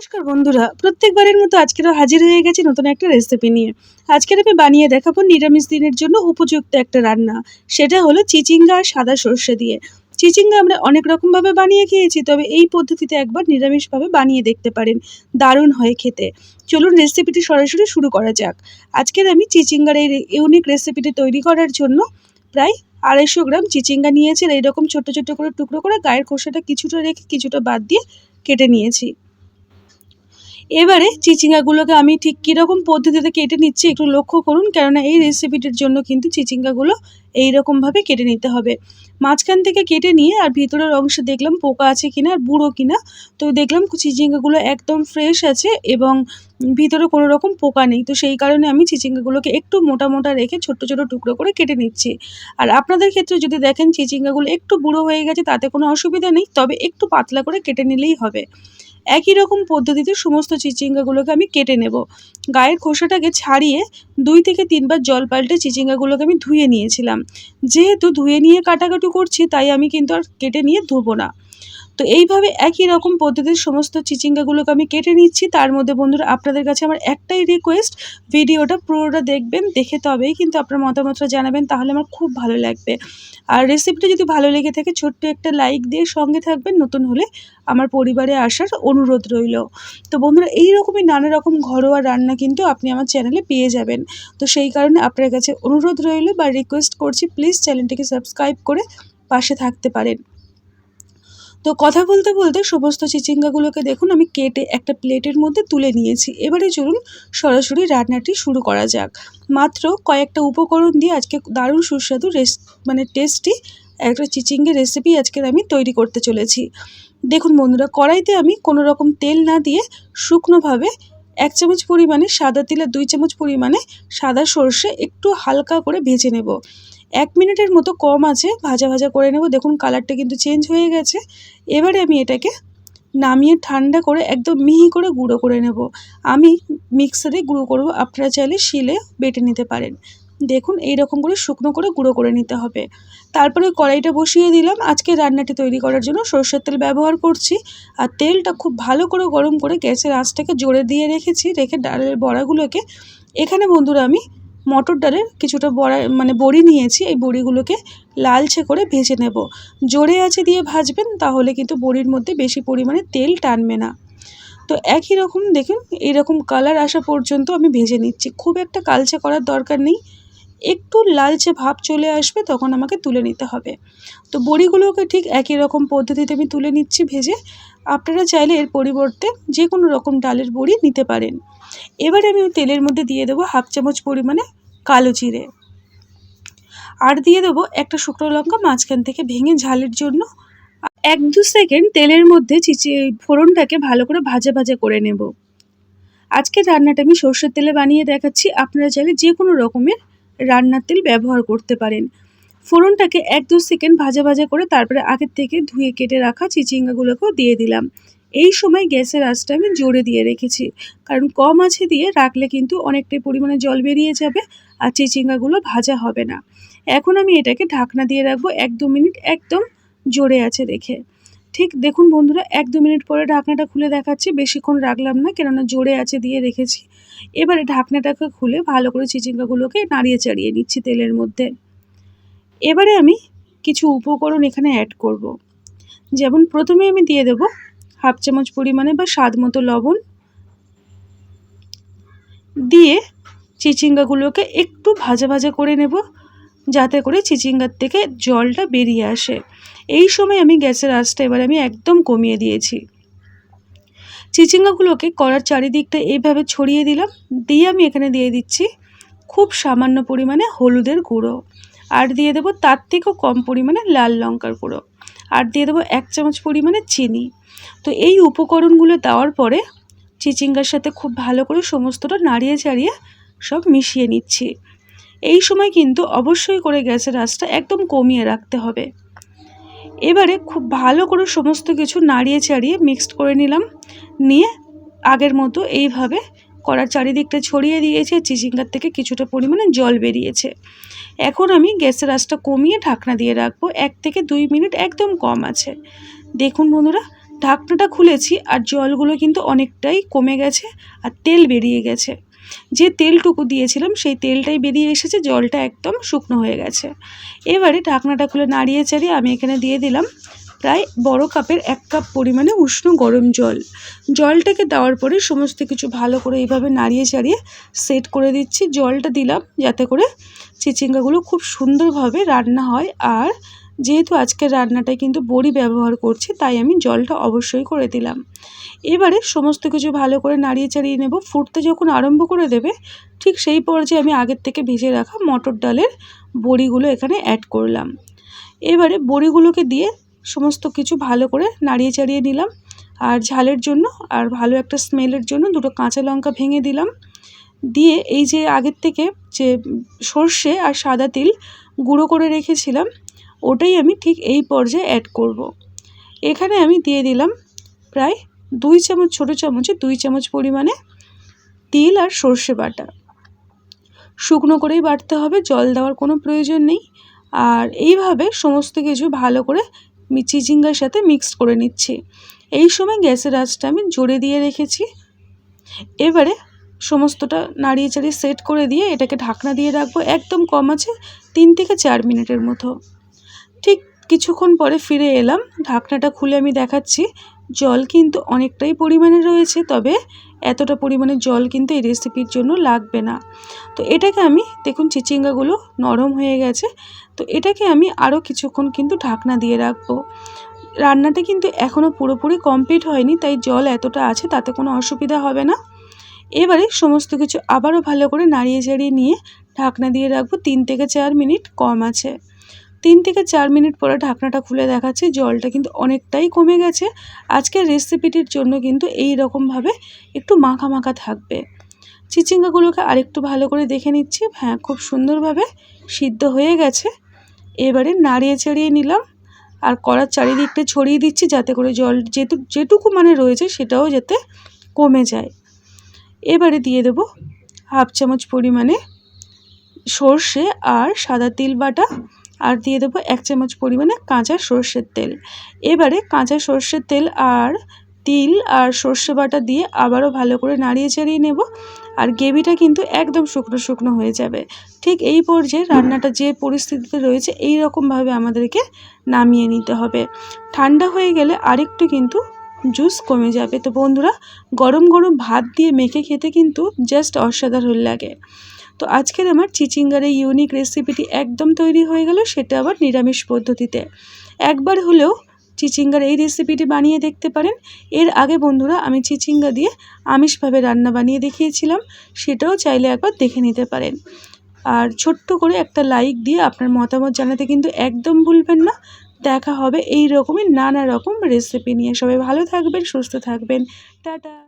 নমস্কার বন্ধুরা, প্রত্যেকবারের মতো আজকেরও হাজির হয়ে গেছি নতুন একটা রেসিপি নিয়ে। আজকের আমি বানিয়ে দেখাবো নিরামিষ দিনের জন্য উপযুক্ত একটা রান্না। সেটা হলো চিচিঙ্গা আর সাদা সর্ষে দিয়ে। চিচিঙ্গা আমরা অনেক রকমভাবে বানিয়ে খেয়েছি, তবে এই পদ্ধতিতে একবার নিরামিষভাবে বানিয়ে দেখতে পারেন। দারুণ হয় খেতে। চলুন রেসিপিটি সরাসরি শুরু করা যাক। আজকের আমি চিচিঙ্গার এই ইউনিক রেসিপিটি তৈরি করার জন্য প্রায় আড়াইশো গ্রাম চিচিঙ্গা নিয়েছি এইরকম ছোট ছোট করে টুকরো করে গায়ের খোসাটা কিছুটা রেখে কিছুটা বাদ দিয়ে কেটে নিয়েছি। এবারে চিচিঙ্গাগুলোকে আমি ঠিক কীরকম পদ্ধতিতে কেটে নিচ্ছি একটু লক্ষ্য করুন, কেননা এই রেসিপিটির জন্য কিন্তু চিচিঙ্গাগুলো এইরকমভাবে কেটে নিতে হবে। মাঝখান থেকে কেটে নিয়ে আর ভিতরের অংশে দেখলাম পোকা আছে কিনা আর বুড়ো কিনা, তো দেখলাম চিচিঙ্গাগুলো একদম ফ্রেশ আছে এবং ভিতরে কোনো রকম পোকা নেই, তো সেই কারণে আমি চিচিঙ্গাগুলোকে একটু মোটা মোটা রেখে ছোট্ট ছোটো টুকরো করে কেটে নিচ্ছি। আর আপনাদের ক্ষেত্রে যদি দেখেন চিচিঙ্গাগুলো একটু বুড়ো হয়ে গেছে তাতে কোনো অসুবিধা নেই, তবে একটু পাতলা করে কেটে নিলেই হবে। একই রকম পদ্ধতিতে সমস্ত চিচিঙ্গাগুলোকে আমি কেটে নেব। গায়ের খোসাটাকে ছাড়িয়ে দুই থেকে তিনবার জল পাল্টে চিচিঙ্গাগুলোকে আমি ধুয়ে নিয়েছিলাম। যেহেতু ধুয়ে নিয়ে কাটাকাটি করছি, তাই আমি কিন্তু আর কেটে নিয়ে ধোবো না। তো এইভাবে একই রকম পদ্ধতির সমস্ত চিচিঙ্গাগুলোকে আমি কেটে নিচ্ছি। তার মধ্যে বন্ধুরা, আপনাদের কাছে আমার একটাই রিকোয়েস্ট ভিডিওটা পুরোটা দেখবেন, দেখে তবেই কিন্তু আপনার মতামতটা জানাবেন, তাহলে আমার খুব ভালো লাগবে। আর রেসিপিটা যদি ভালো লেগে থাকে, ছোট্ট একটা লাইক দিয়ে সঙ্গে থাকবেন, নতুন হলে আমার পরিবারে আসার অনুরোধ রইল। তো বন্ধুরা এই রকমই নানা রকম ঘরোয়া রান্না কিন্তু আপনি আমার চ্যানেলে পেয়ে যাবেন। তো সেই কারণে আপনার কাছে অনুরোধ রইল বা রিকোয়েস্ট করছি প্লিজ চ্যানেলটিকে সাবস্ক্রাইব করে পাশে থাকতে পারেন। তো কথা বলতে বলতে সমস্ত চিচিঙ্গাগুলোকে দেখুন, আমি কেটে একটা প্লেটের মধ্যে তুলে নিয়েছি। এবারে চলুন সরাসরি রান্নাটি শুরু করা যাক। মাত্র কয়েকটা উপকরণ দিয়ে আজকে দারুণ সুস্বাদু রেস মানে টেস্টি একটা চিচিঙ্গের রেসিপি আজকের আমি তৈরি করতে চলেছি। দেখুন বন্ধুরা, কড়াইতে আমি কোনো রকম তেল না দিয়ে শুকনোভাবে এক চামচ পরিমাণে সাদা তিল দুই চামচ পরিমাণে সাদা সর্ষে একটু হালকা করে ভেজে নেব। এক মিনিটের মতো কম আছে, ভাজা ভাজা করে নেব। দেখুন কালারটা কিন্তু চেঞ্জ হয়ে গেছে। এবারে আমি এটাকে নামিয়ে ঠান্ডা করে একদম মিহি করে গুঁড়ো করে নেব। আমি মিক্সারে গুঁড়ো করব, আপনারা চাইলে শিলে বেটে নিতে পারেন। দেখুন এই রকম করে শুকনো করে গুঁড়ো করে নিতে হবে। তারপরে কড়াইটা বসিয়ে দিলাম। আজকে রান্নাটি তৈরি করার জন্য সর্ষের তেল ব্যবহার করছি। আর তেলটা খুব ভালো করে গরম করে গ্যাসের আঁচটাকে জোরে দিয়ে রেখেছি, রেখে ডালের বড়াগুলোকে। এখানে বন্ধুরা আমি মটর ডালের কিছুটা বড়া মানে বড়ি নিয়েছি, এই বড়িগুলোকে লালচে করে ভেজে নেব। জোরে আছে দিয়ে ভাজবেন, তাহলে কিন্তু বড়ির মধ্যে বেশি পরিমাণে তেল টানবে না। তো একই রকম, দেখুন এইরকম কালার আসা পর্যন্ত আমি ভেজে নিচ্ছি। খুব একটা কালচে করার দরকার নেই। একটু লালচে ভাব চলে আসবে তখন আমাকে তুলে নিতে হবে। তো বড়িগুলোকে ঠিক একই রকম পদ্ধতিতে আমি তুলে নিচ্ছি ভেজে। আপনারা চাইলে এর পরিবর্তে যে কোনো রকম ডালের বড়ি নিতে পারেন। এবারে আমি তেলের মধ্যে দিয়ে দেবো হাফ চামচ পরিমাণে কালো জিরে। আর দিয়ে দেবো একটা শুকনো লঙ্কা মাঝখান থেকে ভেঙে ঝালের জন্য। এক দু সেকেন্ড তেলের মধ্যে চিচি ফোড়নটাকে ভালো করে ভাজা ভাজা করে নেব। আজকে রান্নাটা আমি সর্ষের তেলে বানিয়ে দেখাচ্ছি। আপনারা চাইলে যে কোনো রকমের রান্নার তেল ব্যবহার করতে পারেন। ফোড়নটাকে এক দু সেকেন্ড ভাজা ভাজা করে তারপরে আগের থেকে ধুয়ে কেটে রাখা চিচিঙ্গাগুলোকেও দিয়ে দিলাম। এই সময় গ্যাসের আঁচটা আমি জোরে দিয়ে রেখেছি। কারণ কম আছে দিয়ে রাখলে কিন্তু অনেকটাই পরিমাণে জল বেরিয়ে যাবে আর চিচিঙ্গাগুলো ভাজা হবে না। এখন আমি এটাকে ঢাকনা দিয়ে রাখব এক দু মিনিট একদম জোরে আছে রেখে ঠিক দেখুন বন্ধুরা, এক দু মিনিট পরে ঢাকনাটা খুলে দেখাচ্ছি। বেশিক্ষণ রাখলাম না, কেননা জোরে আছে দিয়ে রেখেছি। এবারে ঢাকনাটাকে খুলে ভালো করে চিচিঙ্গাগুলোকে নাড়িয়ে চাড়িয়ে নিচ্ছি তেলের মধ্যে। এবারে আমি কিছু উপকরণ এখানে অ্যাড করব। যেমন প্রথমে আমি দিয়ে দেব হাফ চামচ পরিমাণে বা স্বাদ মতো লবণ। দিয়ে চিচিঙ্গাগুলোকে একটু ভাজা ভাজা করে নেব, যাতে করে চিচিঙ্গার থেকে জলটা বেরিয়ে আসে। এই সময় আমি গ্যাসের আঁচটা এবার আমি একদম কমিয়ে দিয়েছি। চিচিঙ্গাগুলোকে কড়ার চারিদিকটা এইভাবে ছড়িয়ে দিলাম। দিয়ে আমি এখানে দিয়ে দিচ্ছি খুব সামান্য পরিমাণে হলুদের গুঁড়ো। আর দিয়ে দেবো তার থেকেও কম পরিমাণে লাল লঙ্কার গুঁড়ো। আর দিয়ে দেবো এক চামচ পরিমাণে চিনি। তো এই উপকরণগুলো দেওয়ার পরে চিচিঙ্গার সাথে খুব ভালো করে সমস্তটা নাড়িয়ে চাড়িয়ে সব মিশিয়ে নিচ্ছি। এই সময় কিন্তু অবশ্যই করে গ্যাসের আঁচটা একদম কমিয়ে রাখতে হবে। এবারে খুব ভালো করে সমস্ত কিছু নাড়িয়ে চাড়িয়ে মিক্সড করে নিলাম। নিয়ে আগের মতো এইভাবে কড়ার চারিদিকটা ছড়িয়ে দিয়েছে, চিচিঙ্গার থেকে কিছুটা পরিমাণে জল বেরিয়েছে। এখন আমি গ্যাসের আঁচটা কমিয়ে ঢাকনা দিয়ে রাখব, এক থেকে দুই মিনিট একদম কম আছে। দেখুন বন্ধুরা, ঢাকনাটা খুলেছি আর জলগুলো কিন্তু অনেকটাই কমে গেছে আর তেল বেরিয়ে গেছে। যে তেলটুকু দিয়েছিলাম, সেই তেলটাই বেরিয়ে এসেছে, জলটা একদম শুকনো হয়ে গেছে। এবারে ঢাকনাটা খুলে নাড়িয়ে চাড়িয়ে আমি এখানে দিয়ে দিলাম প্রায় বড় কাপের এক কাপ পরিমাণে উষ্ণ গরম জল। জলটাকে দেওয়ার পরে সমস্ত কিছু ভালো করে এইভাবে নাড়িয়ে চাড়িয়ে সেট করে দিচ্ছি। জলটা দিলাম যাতে করে চিচিঙ্গাগুলো খুব সুন্দরভাবে রান্না হয়। আর যেহেতু আজকের রান্নাটায় কিন্তু বড়ি ব্যবহার করছি, তাই আমি জলটা অবশ্যই করে দিলাম। এবারে সমস্ত কিছু ভালো করে নাড়িয়ে চাড়িয়ে নেব। ফুটতে যখন আরম্ভ করে দেবে, ঠিক সেই পর্যায়ে আমি আগের থেকে ভেজে রাখা মটর ডালের বড়িগুলো এখানে অ্যাড করলাম। এবারে বড়িগুলোকে দিয়ে সমস্ত কিছু ভালো করে নাড়িয়ে চাড়িয়ে নিলাম। আর ঝালের জন্য আর ভালো একটা স্মেলের জন্য দুটো কাঁচা লঙ্কা ভেঙে দিলাম। দিয়ে এই যে আগের থেকে যে সর্ষে আর সাদা তিল গুঁড়ো করে রেখেছিলাম, ওটাই আমি ঠিক এই পর্যায়ে অ্যাড করব। এখানে আমি দিয়ে দিলাম প্রায় দুই চামচ, ছোটো চামচে দুই চামচ পরিমাণে তিল আর সর্ষে বাটা। শুকনো করেই বাটতে হবে, জল দেওয়ার কোনো প্রয়োজন নেই। আর এইভাবে সমস্ত কিছু ভালো করে চিচিঙ্গার সাথে মিক্সড করে নিচ্ছি। এই সময় গ্যাসের আঁচটা আমি জোরে দিয়ে রেখেছি। এবারে সমস্তটা নাড়িয়ে চাড়িয়ে সেট করে দিয়ে এটাকে ঢাকনা দিয়ে রাখব, একদম কম আছে তিন থেকে চার মিনিটের মতো। ঠিক কিছুক্ষণ পরে ফিরে এলাম, ঢাকনাটা খুলে আমি দেখাচ্ছি। জল কিন্তু অনেকটাই পরিমাণে রয়েছে, তবে এতটা পরিমাণে জল কিন্তু এই রেসিপির জন্য লাগবে না। তো এটাকে আমি, দেখুন চিচিঙ্গাগুলো নরম হয়ে গেছে, তো এটাকে আমি আরও কিছুক্ষণ কিন্তু ঢাকনা দিয়ে রাখব। রান্নাটা কিন্তু এখনও পুরোপুরি কমপ্লিট হয়নি, তাই জল এতটা আছে তাতে কোনো অসুবিধা হবে না। এবারে সমস্ত কিছু আবারও ভালো করে নাড়িয়ে চাড়িয়ে নিয়ে ঢাকনা দিয়ে রাখব, তিন থেকে চার মিনিট কম আছে। তিন থেকে চার মিনিট পরে ঢাকনাটা খুলে দেখাচ্ছি, জলটা কিন্তু অনেকটাই কমে গেছে। আজকের রেসিপিটির জন্য কিন্তু এই রকমভাবে একটু মাখা মাখা থাকবে। চিচিঙ্গাগুলোকে আরেকটু ভালো করে দেখে নিচ্ছি। হ্যাঁ খুব সুন্দরভাবে সিদ্ধ হয়ে গেছে। এবারে নাড়িয়ে চাড়িয়ে নিলাম। আর কড়ার চারিদিকটা ছড়িয়ে দিচ্ছি যাতে করে জল যেটু যেটুকু মানে রয়েছে সেটাও যাতে কমে যায়। এবারে দিয়ে দেব হাফ চামচ পরিমাণে সর্ষে আর সাদা তিল বাটা। আর দিয়ে দেবো এক চামচ পরিমাণে কাঁচা সর্ষের তেল। এবারে কাঁচা সর্ষের তেল আর তিল আর সর্ষে বাটা দিয়ে আবারও ভালো করে নাড়িয়ে চাড়িয়ে নেব। আর গ্রেভিটা কিন্তু একদম শুকনো শুকনো হয়ে যাবে। ঠিক এই পর্যায়ে রান্নাটা যে পরিস্থিতিতে রয়েছে এই রকমভাবে আমাদেরকে নামিয়ে নিতে হবে। ঠান্ডা হয়ে গেলে আরেকটু কিন্তু জুস কমে যাবে। তো বন্ধুরা, গরম গরম ভাত দিয়ে মেখে খেতে কিন্তু জাস্ট অসাধারণ লাগে। তো আজকের আমার চিচিঙ্গার এই ইউনিক রেসিপিটি একদম তৈরি হয়ে গেল, সেটা আবার নিরামিষ পদ্ধতিতে। একবার হলেও চিচিঙ্গার এই রেসিপিটি বানিয়ে দেখতে পারেন। এর আগে বন্ধুরা আমি চিচিঙ্গা দিয়ে আমিষভাবে রান্না বানিয়ে দেখিয়েছিলাম, সেটাও চাইলে একবার দেখে নিতে পারেন। আর ছোট্ট করে একটা লাইক দিয়ে আপনার মতামত জানাতে কিন্তু একদম ভুলবেন না। দেখা হবে এই রকমই নানা রকম রেসিপি নিয়ে। সবাই ভালো থাকবেন, সুস্থ থাকবেন। টাটা!